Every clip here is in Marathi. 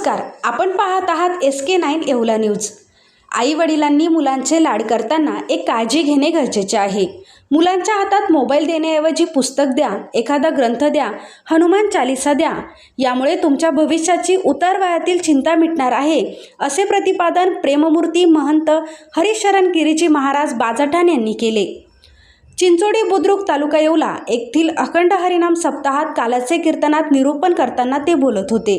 नमस्कार. आपण पाहत आहात S K nine Yeola news. आई वडिलांनी मुलांचे लाड करताना एक काळजी घेणे गरजेचे आहे. मुलांच्या हातात मोबाईल देण्याऐवजी पुस्तक द्या एखादा ग्रंथ द्या हनुमान चालिसा द्या यामुळे तुमच्या भविष्याची उतार वयातील चिंता मिटणार आहे असे प्रतिपादन प्रेममूर्ती महंत हरिशरण गिरीजी महाराज बाजाठाण यांनी केले. चिंचोडी बुद्रुक तालुका येवला येथील अखंड हरिनाम सप्ताहात कालाचे कीर्तनात निरूपण करताना ते बोलत होते.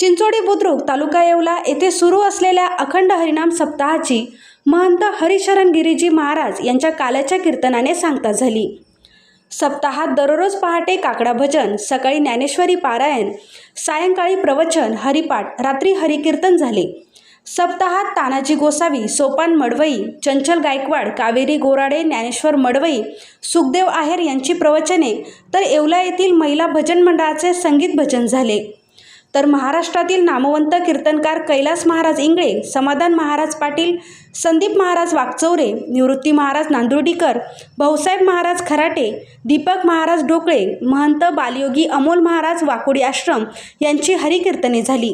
चिंचोडी बुद्रुक तालुका येवला येथे सुरू असलेल्या अखंड हरिनाम सप्ताहाची महंत हरिशरण गिरीजी महाराज यांच्या काल्याच्या कीर्तनाने सांगता झाली. सप्ताहात दररोज पहाटे काकडा भजन सकाळी ज्ञानेश्वरी पारायण सायंकाळी प्रवचन हरिपाठ रात्री हरिकीर्तन झाले. सप्ताहात तानाजी गोसावी सोपान मडवई चंचल गायकवाड कावेरी गोराडे ज्ञानेश्वर मडवई सुखदेव आहेर यांची प्रवचने तर येवला येथील महिला भजन मंडळाचे संगीत भजन झाले. तर महाराष्ट्रातील नामवंत कीर्तनकार कैलास महाराज इंगळे समाधान महाराज पाटील संदीप महाराज वागचौरे निवृत्ती महाराज नांदुर्डीकर भाऊसाहेब महाराज खराटे दीपक महाराज ढोकळे महंत बालयोगी अमोल महाराज वाकोडी आश्रम यांची हरिकीर्तने झाली.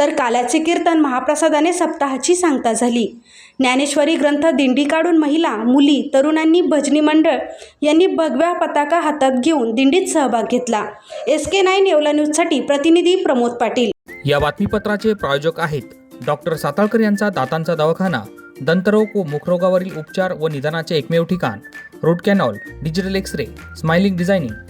तर कालाचे कीर्तन महाप्रसादाने सप्ताहाची सांगता झाली. ज्ञानेश्वरी ग्रंथ दिंडी काढून महिला मुली तरुणांनी भजनी मंडळ यांनी भगव्या पताका हातात घेऊन दिंडीत सहभाग घेतला. एस के नाईन येवला न्यूजसाठी प्रतिनिधी प्रमोद पाटील. या बातमीपत्राचे प्रायोजक आहेत डॉक्टर साताळकर यांचा दातांचा दवाखाना दंतरोग व मुखरोगावरील उपचार व निदानाचे एकमेव ठिकाण root canal digital X ray smiling designing